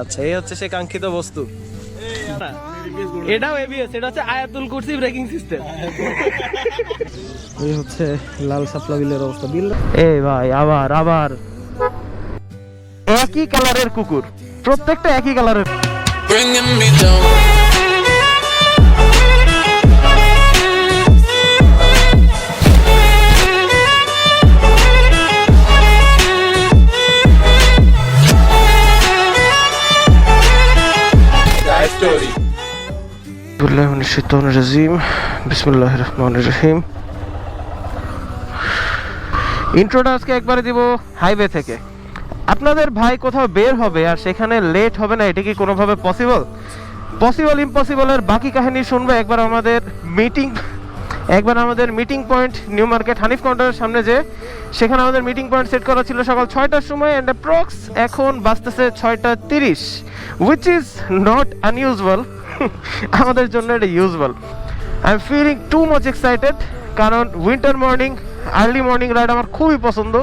আচ্ছা এই হচ্ছে সে কাঙ্ক্ষিত বস্তু। এটাও এবিএস এটা হচ্ছে আয়াতুল কুরসি ব্রেকিং সিস্টেম। এই হচ্ছে লাল সাপলা বিলের অবস্থা। বিল এই ভাই আবার আবার। একই কালারের কুকুর প্রত্যেকটা একই কালারের বিল্লাহ শাইতানির রাজিম বিসমিল্লাহির রহমানির রহিম ইন্ট্রোটা আজকে একবারে দিব হাইওয়ে থেকে। আপনাদের ভাই কোথাও বের হবে আর সেখানে লেট হবে না, এটা কি কোনোভাবে পসিবল পসিবল ইম্পসিবলের বাকি কাহিনী শুনবে একবার আমাদের মিটিং একবার আমাদের meeting point new market Hanif কাউন্টারের সামনে যে, সেখানে আমাদের মিটিং পয়েন্ট সেট করা ছিল সকাল ছয়টার সময় অ্যান্ড অ্যাপ্রক্স এখন বাজতেছে ছয়টা তিরিশ উইচ ইজ নট আনইউজুয়াল আমাদের জন্য এটা usual I am feeling too much excited কারণ winter morning early morning ride আমার খুবই পছন্দ।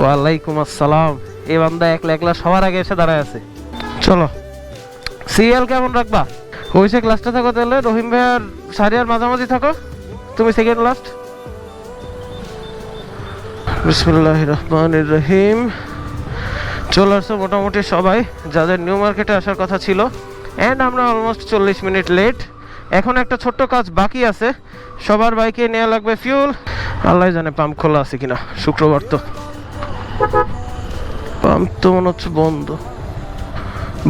ওয়ালাইকুম আসসালাম। এই বান্দা একলা একলা সবার আগে এসে দাঁড়ায় আছে। চলো সিরিয়াল কেমন রাখবা? ওইসে ক্লাসটা থাকো তাহলে। রহিম ভাই আর সারিয়ার মাঝামাঝি থাকো। তুমি সেকেন্ড লাস্ট বিসমুল্লাহ রহমান রহিম। চলে আসছো মোটামুটি সবাই। যাদের নিউ মার্কেটে আসার কথা ছিল। অ্যান্ড আমরা অলমোস্ট চল্লিশ মিনিট লেট এখন একটা ছোট্ট কাজ বাকি আছে। সবার বাইকে নেওয়া লাগবে ফিউল আল্লাহ জানে পাম্প খোলা আছে কিনা। শুক্রবার তো। পাম্প তো মনে হচ্ছে বন্ধ।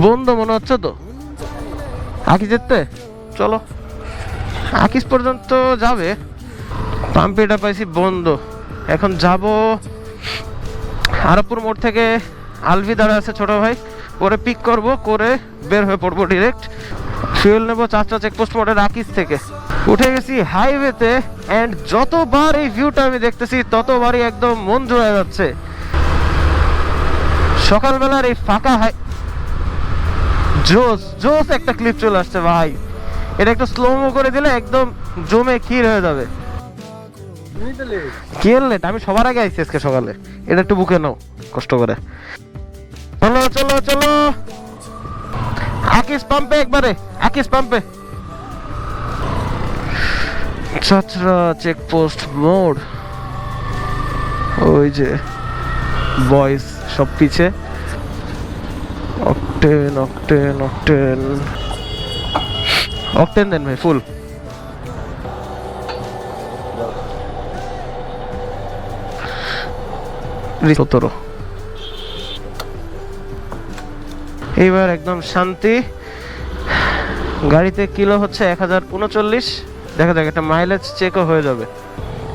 বন্ধ মনে হচ্ছে তো? আকি যেতে? চলো। আকিস পর্যন্ত যাবে। পাম্প এটা পাইছি বন্ধ। এখন যাব আরবপুর মোড় থেকে আলভি দাঁড়া আছে ছোট ভাই। ওরে পিক করব করে বের হয়ে পড়ব ডিরেক্ট ফুয়েল নেব চারটা চেকপোস্ট মোড়ের আকিস থেকে। উঠে গেছি হাইওয়েতে অ্যান্ড যতবার এই ভিউটা আমি দেখতেছি ততবারই একদম মন জোড়া যাচ্ছে। সকালবেলার এই ফাঁকা হাই জোস জোস একটা ক্লিপ চলে আসছে ভাই। এটা একটু স্লোমো করে দিলে একদম জমে ক্ষীর হয়ে যাবে। কি লেট আমি সবার আগে আইছি আজকে সকালে। এটা একটু বুকে নাও, কষ্ট করে। চলো চলো চলো। আকিস পাম্পে একবারে আকিস পাম্পে চাচরা চেকপোস্ট মোড়। ওই যে বয়েস সব পিছে। Octane octane octane octane then ভাই ফুল সতেরো এইবার একদম শান্তি। গাড়িতে কিলো হচ্ছে এক হাজার উনচল্লিশ। দেখা যাক, একটা মাইলেজ চেকও হয়ে যাবে।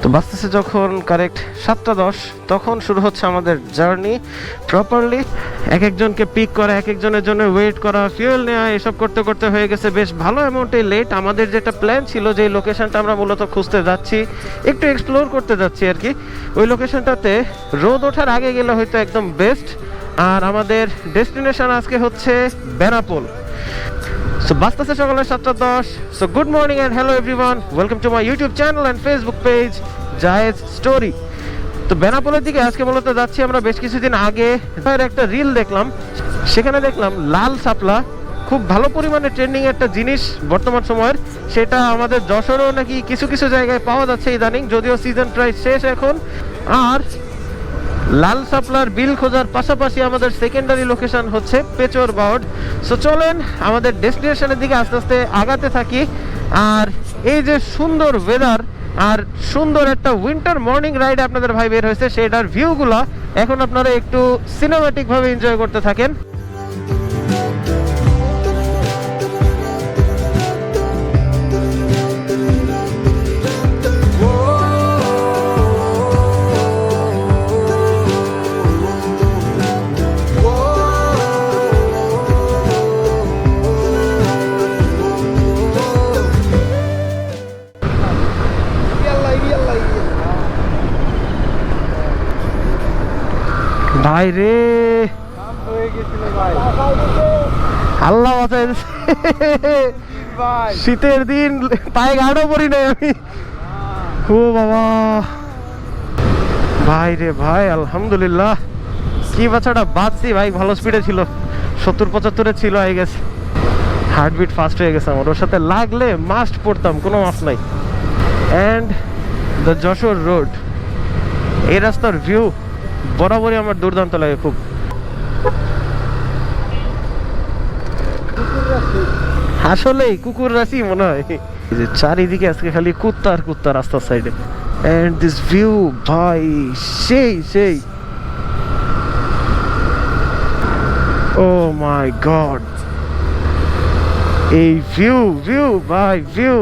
তো বাঁচতেছে যখন কারেক্ট সাতটা দশ, তখন শুরু হচ্ছে আমাদের জার্নি প্রপারলি এক একজনকে পিক করা, এক একজনের জন্য ওয়েট করা ফিউল নেওয়া এসব করতে করতে হয়ে গেছে বেশ ভালো অ্যামাউন্টে লেট আমাদের যেটা প্ল্যান ছিল যে লোকেশনটা আমরা মূলত খুঁজতে যাচ্ছি, একটু এক্সপ্লোর করতে যাচ্ছি আর কি। ওই লোকেশনটাতে রোদ ওঠার আগে গেলে হয়তো একদম বেস্ট আর আমাদের ডেস্টিনেশন আজকে হচ্ছে বেনাপোল। সো বাঁচতেছে সকালে সাতটা দশ so good morning and hello everyone welcome to my YouTube channel and Facebook page Zayed story তো বেনাপোলের দিকে আজকে মূলত যাচ্ছি আমরা বেশ কিছুদিন আগে। একটা রিল দেখলাম। সেখানে দেখলাম লাল শাপলা। খুব ভালো পরিমাণে ট্রেন্ডিং একটা জিনিস বর্তমান সময়ের। সেটা আমাদের যশোরেও নাকি কিছু কিছু জায়গায় পাওয়া যাচ্ছে ইদানিং, যদিও সিজন প্রায় শেষ এখন। আর লাল সাপলার বিল খোঁজার পাশাপাশি আমাদের সেকেন্ডারি লোকেশন হচ্ছে পেচর বাউড সো চলেন আমাদের ডেস্টিনেশনের দিকে আস্তে আস্তে আগাতে থাকি। আর এই যে সুন্দর ওয়েদার আর সুন্দর একটা উইন্টার মর্নিং রাইড আপনাদের ভাই বের হয়েছে, সেটার ভিউগুলা এখন আপনারা একটু সিনেমাটিকভাবে এনজয় করতে থাকেন। ভাই রে আল্লাহ। শীতের দিন পায়ে গাড়ও পড়ি নাই আমি। ও বাবা। ভাই রে ভাই, আলহামদুলিল্লাহ। কি বাচ্চাটা বাঁচছি ভাই, ভালো স্পিডে ছিল। সত্তর পঁচাত্তরে ছিল আই গেছে হার্টবিট ফাস্ট হয়ে গেছে আমার। ওর সাথে লাগলে মাস্ট পড়তাম, কোনো মাফ নাই। অ্যান্ড দ্য যশোর রোড এই রাস্তার ভিউ বরাবরই আমার দুর্দান্ত লাগে খুব। আসলেই কুকুর রাশি মনে হয়। চারিদিকে আজকে খালি কুত্তা আর কুত্তা রাস্তার সাইডে অ্যান্ড দিস ভিউ ভাই, সেই সেই। ও মাই গড এই ভিউ ভিউ ভাই ভিউ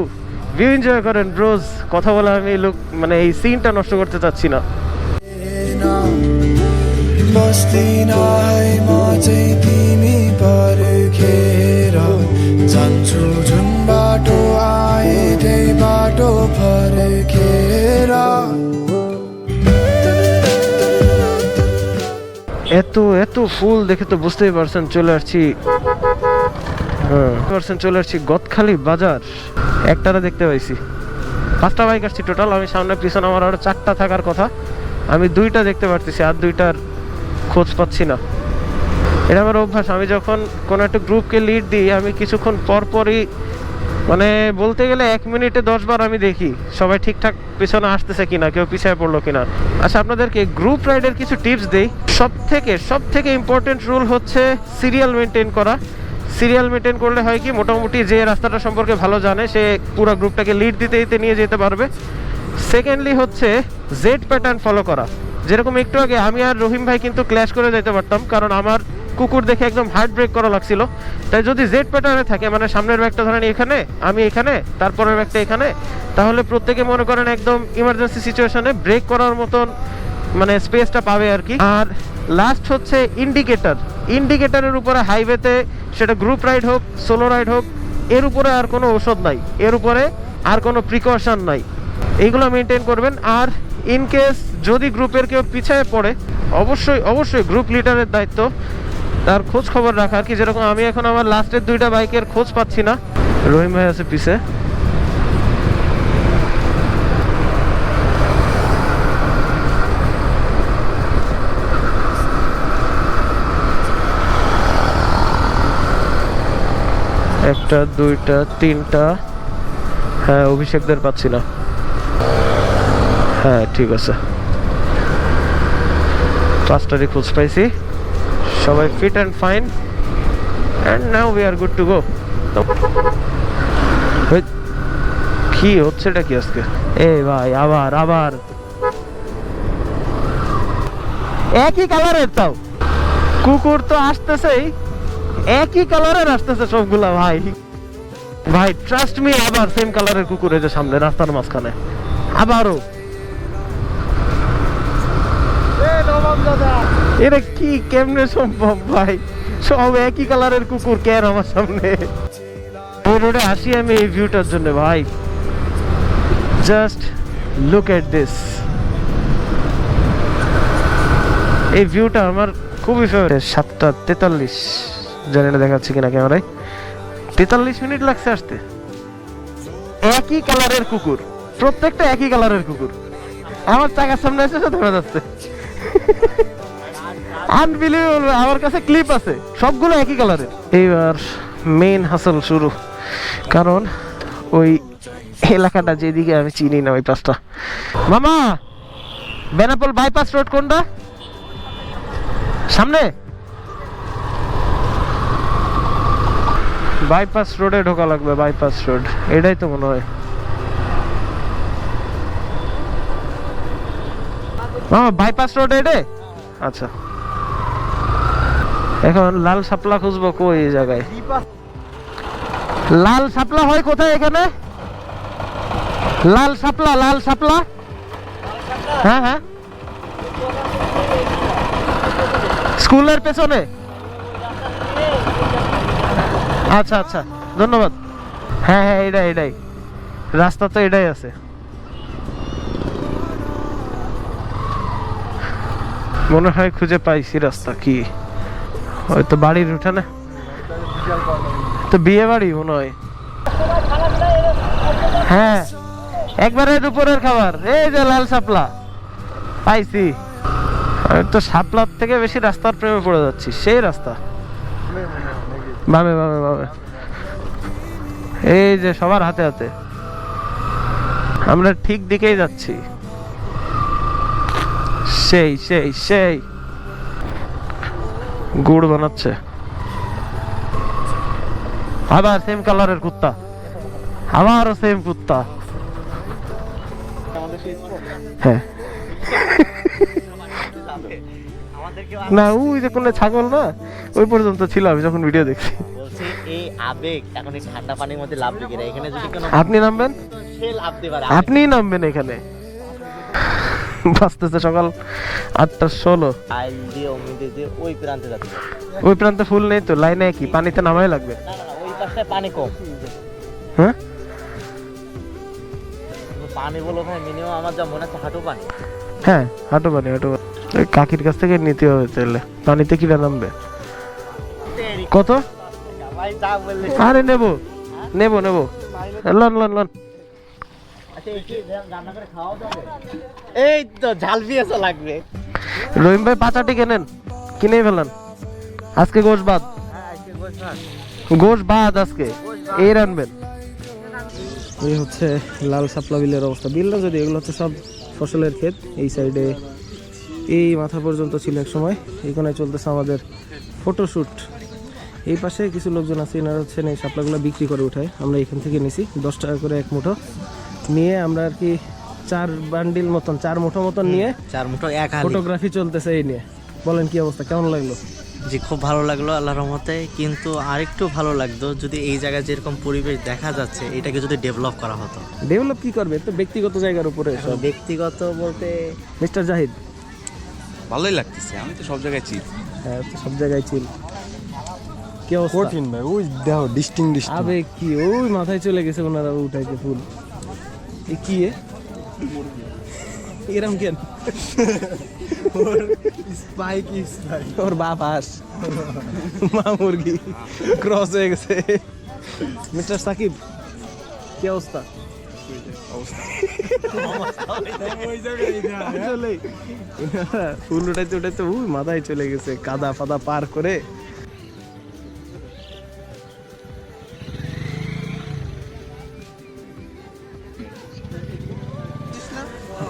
ভিউ এনজয় করেন রোজ কথা বলে আমি লোক মানে এই সিনটা নষ্ট করতে চাচ্ছি না। Mostly 나의 멋의 비밀 바르게라 잔출 준 바도 বাটো 대바도 바르게라 এত এত ফুল দেখে তো বুঝতেই পারছেন, চলে আসছি। হ্যাঁ, পারছেন, চলে আসছি গতখালি বাজার। একটারা দেখতে পাইছি। পাঁচটা বাইক আসছি টোটাল, আমি সামনে পিছনে আমার আরও চারটা থাকার কথা। আমি দুইটা দেখতে পারতেছি, আর দুইটার খোঁজ পাচ্ছি না। এটা আমার অভ্যাস। আমি যখন কোনো একটা গ্রুপকে লিড দিই, আমি কিছুক্ষণ পর পরই মানে বলতে গেলে এক মিনিটে দশ বার আমি দেখি সবাই ঠিকঠাক পিছনে আসতেছে কিনা, কেউ পিছিয়ে পড়ল কিনা। আচ্ছা আপনাদেরকে গ্রুপ রাইডের কিছু টিপস দেই। সব থেকে সব থেকে ইম্পর্টেন্ট রুল হচ্ছে সিরিয়াল মেনটেন করা। সিরিয়াল মেনটেন করলে হয় কি, মোটামুটি যে রাস্তাটা সম্পর্কে ভালো জানে, সে পুরো গ্রুপটাকে লিড দিতে দিতে নিয়ে যেতে পারবে। সেকেন্ডলি হচ্ছে জেড প্যাটার্ন ফলো করা। যেরকম একটু আগে আমি আর রহিম ভাই কিন্তু ক্ল্যাশ করে যেতে পারতাম, কারণ আমার কুকুর দেখে একদম হার্ট ব্রেক করা লাগছিল। তাই যদি জেড প্যাটার্নে থাকে মানে সামনের ব্যাগটা ধরেন এখানে, আমি এখানে, তারপরের ব্যাগটা এখানে, তাহলে প্রত্যেকে মনে করেন একদম ইমার্জেন্সি সিচুয়েশনে ব্রেক করার মতন মানে স্পেসটা পাবে আর কি। আর লাস্ট হচ্ছে ইন্ডিকেটর ইন্ডিকেটারের উপরে হাইওয়েতে সেটা গ্রুপ রাইড হোক সোলো রাইড হোক, এর উপরে আর কোনো ঔষধ নাই। এর উপরে আর কোনো প্রিকশন নাই। এইগুলো মেনটেন করবেন। আর ইন কেস যদি গ্রুপের কেউ পিছায় পড়ে, অবশ্যই অবশ্যই গ্রুপ লিডারের দায়িত্ব। তার খোঁজ খবর রাখা। কি, যেরকম আমি এখন আমার লাস্টের দুইটা বাইকের খোঁজ পাচ্ছি না। রহিম ভাই আছে পিছে। একটা, দুইটা, তিনটা। হ্যাঁ অভিষেকদের পাচ্ছি না। হ্যাঁ ঠিক আছে। পাঁচটারই খোঁজ পাইছি। সবাই fit and fine and now we are good to go কি হচ্ছে এটা কি আজকে? এ ভাই আবার আবার। একই কালারের তাও। কুকুর তো আসতেছেই। একই কালারের আসতেছে সবগুলা ভাই। ভাই ট্রাস্ট মি আবার সেম কালারের কুকুর এই যে সামনে রাস্তার মাঝখানে। আবারও। এটা কি, কেমনে সম্ভব ভাই? সব একই কালারের কুকুর কেন আমার সামনে? রোডে আসি আমি এই ভিউটার জন্য ভাই। জাস্ট লুক এট দিস এই ভিউটা আমার খুবই ফেভারিট সাতটা তেতাল্লিশ। জানি না দেখাচ্ছি কিনা ক্যামেরায়। তেতাল্লিশ মিনিট লাগছে আসতে। একই কালারের কুকুর। প্রত্যেকটা একই কালারের কুকুর। আমার চাকার সামনে এসে ধরে যাচ্ছে। আনবিলিভেবল আমার কাছে ক্লিপ আছে সবগুলো একই কালারের এইবার মেইন হাসল শুরু। কারণ ওই এলাকাটা যেদিকে আমি চিনি না ওই পাশটা। মামা বেনাপোল বাইপাস রোড কোনটা? সামনে? বাইপাস রোডে ঢোকা লাগবে বাইপাস রোড এটাই তো মনে হয়। বাইপাস রোড এডে আচ্ছা। এখন লাল সাপলা খুঁজবো কই এই জায়গায়? লাল সাপলা হয় কোথায় এখানে? লাল সাপলা লাল সাপলা হ্যাঁ হ্যাঁ। স্কুলের পেছনে? আচ্ছা আচ্ছা। ধন্যবাদ। হ্যাঁ হ্যাঁ এটাই এটাই রাস্তা তো এটাই আছে। মনে হয় খুঁজে পাইছি রাস্তা কি? হয়তো বাড়ির উঠানে। তো বিয়ে বাড়ি মনে হয়? হ্যাঁ একবারে দুপুরের খাবার। এই যে লাল সাপলা পাইছি। তো সাপলার থেকে বেশি রাস্তার প্রেমে পড়ে যাচ্ছি, সেই রাস্তা। বামে বামে বামে। এই যে সবার হাতে হাতে। আমরা ঠিক দিকেই যাচ্ছি। সেই সেই সেই। গুড় বানাচ্ছে। আবার সেম কালারের কুত্তা। আবারও সেম কুত্তা। হ্যাঁ। না ওই যে কোনো ছাগল না ওই পর্যন্ত ছিল আমি যখন ভিডিও দেখছি। এই আবেগ এখন এই ঠান্ডা পানির মধ্যে লাভ এখানে যদি আপনি নামবেন? আপনিই নামবেন এখানে। বাঁচতেছে সকাল আটটা ষোলো। আইল দিয়ে অমনি দিয়ে ওই প্রান্তে যাচ্ছে। ওই প্রান্তে ফুল নেই তো লাইনে কি? পানিতে নামাই লাগবে? না না না, ওই পাশে পানি কম। হ্যাঁ? পানি বলো ভাই মিনিমাম আমার যা মনে হচ্ছে হাঁটু পানি। হ্যাঁ হাঁটু পানি হাঁটু পানি। কাকির কাছ থেকে নিতে হবে তাহলে। পানিতে কিনা নামবে? কত? আরে নেব। নেব নেব। লন লন লন। এই কি রান্না করে খাওয়া যাবে এই তো ঝাল লাগবে। রহিম ভাই পাচাটি কেনেন? কিনেই ফেলেন আজকে গোশ বাদ হ্যাঁ গোশ বাদ আজকে। এই রানবেন। এই হচ্ছে লাল সাপলা বিলের অবস্থা। বিল যদি এগুলো হচ্ছে সব ফসলের ক্ষেত এই সাইডে এই মাথা পর্যন্ত ছিল এক সময়। এইখানে চলতেছে আমাদের ফটোশ্যুট এই পাশে কিছু লোকজন আছে এনারা হচ্ছেন এই শাপলাগুলো বিক্রি করে উঠায়। আমরা এখান থেকে নিছি দশ টাকা করে এক মুঠো। নিয়ে আমরা আর কি চার বান্ডিল মতন চার মুঠো মতন নিয়ে চার মুঠো এক ফটোগ্রাফি চলতেছে এই নিয়ে। বলেন কি অবস্থা কেমন লাগল? জি খুব ভালো লাগল আল্লাহ রহমতে কিন্তু আরেকটু ভালো লাগতো যদি এই জায়গায় যেরকম পরিবেশ দেখা যাচ্ছে এটাকে যদি ডেভেলপ করা হতো। ডেভেলপ কি করবে? তো ব্যক্তিগত জায়গার উপরে সব। ব্যক্তিগত বলতে মিস্টার জাহিদ? ভালোই লাগতেছে আমি তো সব জায়গায় চিল হ্যাঁ তো সব জায়গায় ছিল কি কঠিন ভাই ওই দেখো ডিস্টিং ডিস্টিং আবে কি ওই মাথায় চলে গেছে ওনারা উঠাইতে ফুল কি এ? এরম কেন? স্পাইক স্পাইক ওর বাপ হাঁস। মা মুরগি। ক্রস হয়ে গেছে। মিস্টার সাকিব কি অবস্থা? ফুল উঠাইতে উঠাইতে উই মাথায় চলে গেছে। কাদা ফাদা পার করে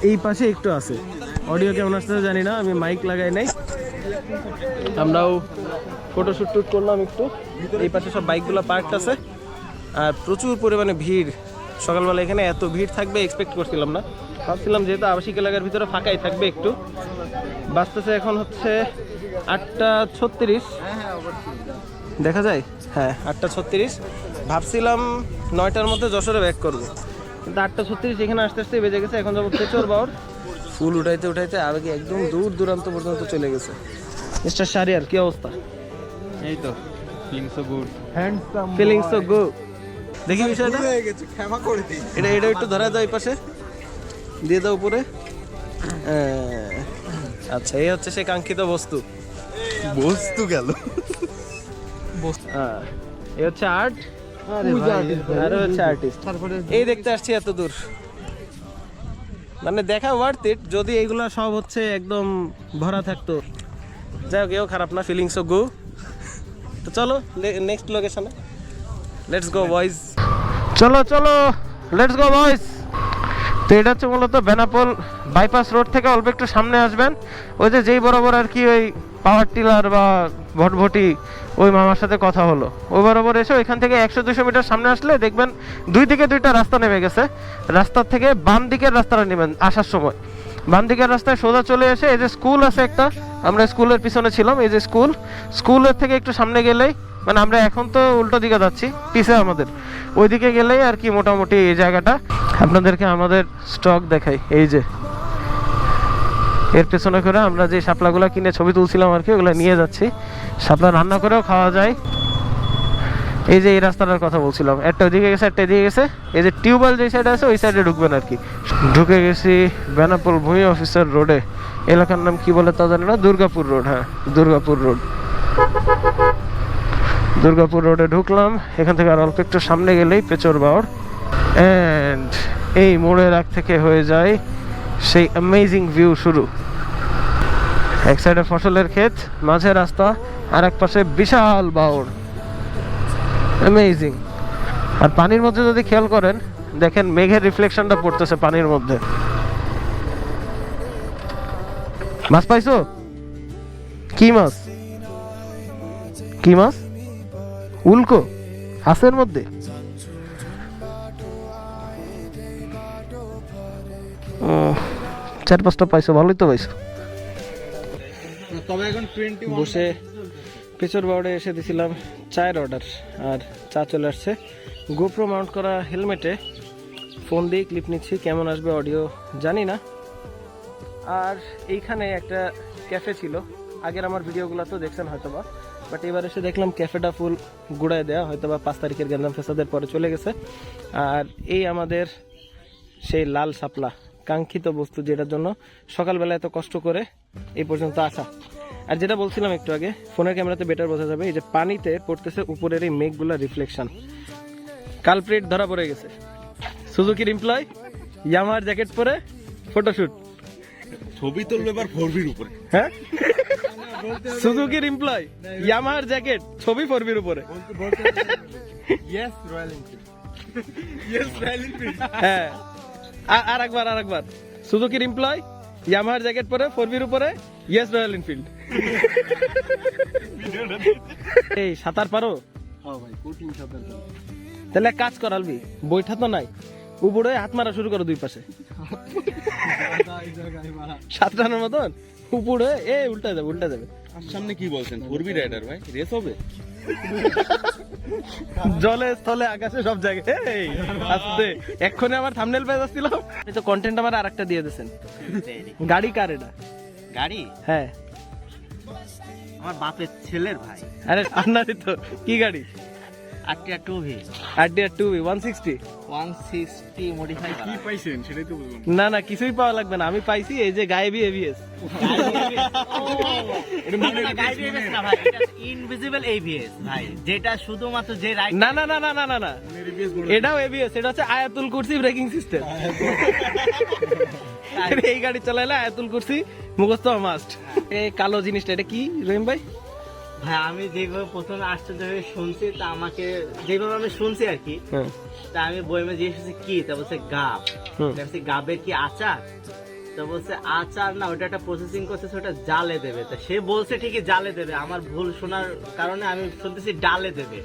এই পাশে একটু আছে। অডিও কেমন আসতে জানি না, আমি মাইক লাগাই নাই। আমরাও ফটো শুট টুট করলাম একটু। এই পাশে সব বাইকগুলো পার্কড আছে। আর প্রচুর পরিমাণে ভিড়। সকালবেলা এখানে এত ভিড় থাকবে এক্সপেক্ট করছিলাম না। ভাবছিলাম যেহেতু আবাসিক এলাকার ভিতরে ফাঁকাই থাকবে একটু। বাঁচতেছে এখন হচ্ছে আটটা ছত্রিশ। দেখা যায়? হ্যাঁ আটটা ছত্রিশ। ভাবছিলাম নয়টার মধ্যে যশোরে ব্যাক করব। কিন্তু আটটা ছত্রিশ এখানে আসতে আসতে বেজে গেছে এখন যাব তেচর বাউর ফুল উঠাইতে উঠাইতে আবেগে একদম দূর দূরান্ত পর্যন্ত চলে গেছে। মিস্টার শারিয়ার কি অবস্থা? এই তো feeling so good handsome feelings তো গো দেখি বিষয়টা। হয়ে গেছে ক্ষমা করে দিই এটা এটা একটু ধরা দাও এই পাশে। দিয়ে দাও উপরে। আচ্ছা এই হচ্ছে সেই কাঙ্ক্ষিত বস্তু। বস্তু গেল। হ্যাঁ, এই হচ্ছে আর্ট। আর হচ্ছে আর্টিস্ট এই দেখতে আসছি এত দূর। মানে দেখা ওয়ার্থ ইট যদি এগুলো সব হচ্ছে একদম ভরা থাকতো। যাই হোক এও খারাপ না ফিলিংস ও গো তো চলো নেক্সট লোকেশনে লেটস গো বয়েজ চলো চলো লেটস গো বয়েজ তো এটা হচ্ছে মূলত বেনাপোল বাইপাস রোড থেকে অল্প একটু সামনে আসবেন। ওই যে যেই বরাবর আর কি ওই পাওয়ার টিলার বা ভটভটি ওই মামার সাথে কথা হলো। ওই বরাবর এসে ওইখান থেকে একশো দুশো মিটার সামনে আসলে দেখবেন দুই দিকে দুইটা রাস্তা নেমে গেছে। রাস্তার থেকে বাম দিকের রাস্তাটা নেবেন আসার সময়। বাম দিকের রাস্তায় সোজা চলে এসে এই যে স্কুল আছে একটা, আমরা স্কুলের পিছনে ছিলাম, এই যে স্কুল। স্কুলের থেকে একটু সামনে গেলেই মানে আমরা এখন তো উল্টো দিকে যাচ্ছি, পিছে আমাদের। ওইদিকে গেলেই আর কি মোটামুটি এই জায়গাটা। আপনাদেরকে আমাদের স্টক দেখাই, এই যে। এর পেছনে করে আমরা যে শাপলাগুলো কিনে ছবি তুলছিলাম আর কি, ওগুলো নিয়ে যাচ্ছি। শাপলা রান্না করেও খাওয়া যায়। এই যে এই রাস্তাটার কথা বলছিলাম, একটা ওইদিকে গেছে, একটা এদিকে গেছে। এই যে টিউবওয়েল যে সাইডে আছে, ওই সাইডে ঢুকবেন আর কি। ঢুকে গেছি বেনাপোল ভূমি অফিসার রোডে। এলাকার নাম কি বলে তা জানি না, দুর্গাপুর রোড হ্যাঁ দুর্গাপুর রোড। দুর্গাপুর রোডে ঢুকলাম, এখান থেকে আর অল্প একটু সামনে গেলেই পেচর বাওর। অ্যান্ড এই মোড়ের আগ থেকে হয়ে যায় সেই অ্যামেজিং ভিউ শুরু। এক সাইডে ফসলের ক্ষেত, মাঝে রাস্তা, আর এক পাশে বিশাল বাউর অ্যামেজিং আর পানির মধ্যে যদি খেয়াল করেন, দেখেন মেঘের রিফ্লেকশনটা পড়তেছে পানির মধ্যে। মাছ পাইছো? কি মাছ? কি মাছ? উল্কো। হাঁসের মধ্যে? চার পাঁচটা পাইছো ভালোই তো পাইছো। তবে এখন টোয়েন্টি বসে পেছর বাউডে এসে দিছিলাম চায়ের অর্ডার আর চা চলে আসছে। গোপ্রো মাউন্ট করা হেলমেটে ফোন দিয়ে ক্লিপ নিচ্ছি কেমন আসবে অডিও জানি না। আর এইখানে একটা ক্যাফে ছিল আগের আমার ভিডিওগুলো তো দেখছেন হয়তো বা বাট এবার এসে দেখলাম ক্যাফেটা ফুল গুড়ায় দেওয়া হয়তো বা পাঁচ তারিখের গ্যান্দাম ফেসাদের পরে চলে গেছে। আর এই আমাদের সেই লাল শাপলা কাঙ্ক্ষিত বস্তু যেটার জন্য সকালবেলা এত কষ্ট করে এই পর্যন্ত আসা। আর যেটা বলছিলাম একটু আগে ফোনের ক্যামেরাতে বেটার বোঝা যাবে এই যে পানিতে পড়তেছে উপরের এই মেঘগুলা রিফ্লেকশন কালপ্রিট ধরা পড়ে গেছে। সুজুকির এমপ্লয় ইয়ামার জ্যাকেট পরে ফটোশুট ছবি তুলবে এবার ফোরবির উপরে। হ্যাঁ? সুজুকির এমপ্লয় ইয়ামার জ্যাকেট ছবি ফরবির উপরে। ইয়েস রয়্যাল এনফিল্ড হ্যাঁ। আ- আর একবার আর একবার সুজুকির এমপ্লয় ইয়ামার জ্যাকেট পরে ফরবির উপরে ইয়েস রয়্যাল এনফিল্ড এই সাঁতার পারো? হ্যাঁ। তাহলে কাজ করালবি বইটা তো নাই। উপরে হাত মারা শুরু করো দুই পাশে। সাতটানোর মতন? উপরে এ উল্টা যাবে উল্টা যাবে সামনে কি বলছেন? ফোরবি রাইডার ভাই রেস হবে? জলে স্থলে আকাশে সব জায়গায়। এই, আস্তে। এক্ষুনি আমার থামনেল পেয়ে যাচ্ছিলাম আপনি তো কন্টেন্ট আমার আরেকটা দিয়ে দিয়েছেন। গাড়ি কার এটা? গাড়ি? হ্যাঁ। আমার বাপের ছেলের ভাই। আরে আপনারই তো। কি গাড়ি? মডিফাই কি পাইছেন? সেটাই তো না না কিছুই পাওয়া লাগবে না। আমি পাইছি এই যে গায়েবি এভিএস ইনভিজিবল এভিএস ভাই যেটা শুধুমাত্র যে না না না না না না না। এটাও এবিএস এটা হচ্ছে আয়াতুল কুরসি ব্রেকিং সিস্টেম। এই গাড়ি চালাইলে আয়াতুল কুরসি মুখস্থ মাস্ট। এই কালো জিনিসটা এটা কি রহিম ভাই? ভাই আমি যেভাবে প্রথমে আশ্চর্য হয়ে শুনছি তা আমাকে যেভাবে আমি শুনছি আর কি হ্যাঁ। তা আমি বইমে জিজ্ঞেস করছি কি? তা বলছে গাব। বলছি গাবের কি আচার? তো বলছে আচার না ওটা একটা প্রসেসিং করতেছে ওটা জালে দেবে। তা সে বলছে ঠিকই জালে দেবে আমার ভুল শোনার কারণে আমি শুনতেছি ডালে দেবে।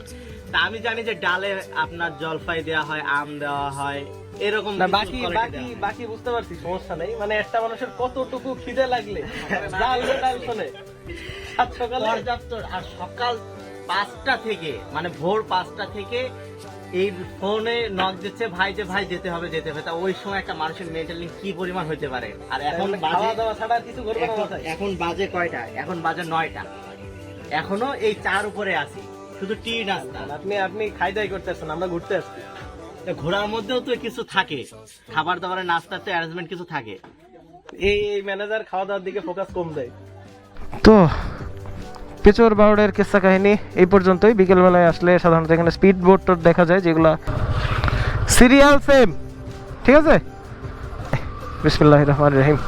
তা আমি জানি যে ডালে আপনার জলপাই দেওয়া হয় আম দেওয়া হয় এরকম না বাকি বাকি বাকি বুঝতে পারছি সমস্যা নেই। মানে একটা মানুষের কতটুকু খিদে লাগলে ডাল ডাল শোনে। পর্যাপ্ত আর সকাল পাঁচটা থেকে মানে ভোর পাঁচটা থেকে এই ফোনে নক দিচ্ছে ভাই যে ভাই যেতে হবে যেতে হবে। তা ওই সময় একটা মানুষের মেন্টালি কি পরিমাণ হতে পারে? আর এখন খাওয়া দাওয়া ছাড়া কিছু করবে এখন- বাজে কয়টা? এখন বাজে নয়টা। এখনও এই চার উপরে আছি। শুধু টি নাস্তা। আপনি আপনি খাই দাই করতেছেন আমরা ঘুরতে আসছি। ঘোরার মধ্যেও তো কিছু থাকে। খাবার দাবারের নাস্তার তো অ্যারেঞ্জমেন্ট কিছু থাকে। এই এই ম্যানেজার খাওয়া দাওয়ার দিকে ফোকাস কম দেয়। তো, পেচর বাউডের কিস্সা কাহিনী এই পর্যন্তই। বিকেলবেলায় আসলে সাধারণত এখানে স্পিড বোট দেখা যায়, যেগুলা সিরিয়াল সেম ঠিক আছে? বিসমুল্লাহ রহমান রহিম।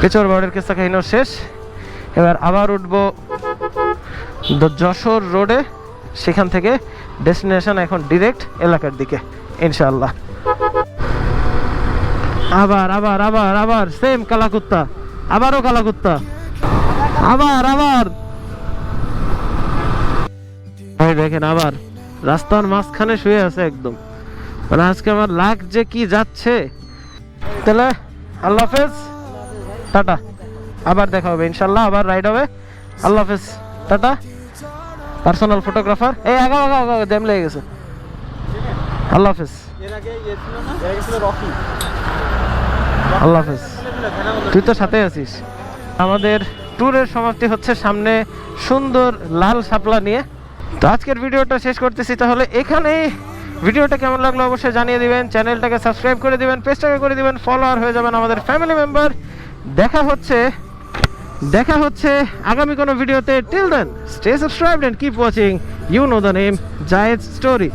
পেচর বাউডের কিস্সা কাহিনীও শেষ। এবার আবার উঠবো যশোর রোডে। সেখান থেকে ডেস্টিনেশন এখন ডিরেক্ট এলাকার দিকে ইনশাল্লাহ আবার আবার আবার আবার সেম কালাকুত্তা। আবারও কালাকুত্তা। আবার আবার। ভাই দেখেন, আবার। রাস্তার মাঝখানে শুয়ে আছে একদম। মানে আজকে আমার লাখ যে কি যাচ্ছে। তাহলে, আল্লাহ হাফেজ। টাটা। আবার দেখা হবে ইনশাল্লাহ আবার রাইড হবে। আল্লাহ হাফেজ। টাটা। পার্সোনাল ফটোগ্রাফার এই, আগাও আগাও আগাও জ্যাম লেগে গেছে। আল্লাহ হাফেজ। আগে আল্লাহ হাফেজ। তুই তো সাথে আছিস। আমাদের ট্যুরের সমাপ্তি হচ্ছে সামনে সুন্দর লাল শাপলা নিয়ে। তো আজকের ভিডিওটা শেষ করতেছি, তাহলে এখানেই। ভিডিওটা কেমন লাগল অবশ্যই জানিয়ে দিবেন, চ্যানেলটাকে সাবস্ক্রাইব করে দিবেন, পেজটাকে করে দিবেন, ফলোয়ার হয়ে যাবেন আমাদের ফ্যামিলি মেম্বার। দেখা হচ্ছে দেখা হচ্ছে আগামী কোনো ভিডিওতে। Till then stay subscribed and keep watching you know the name Zayed story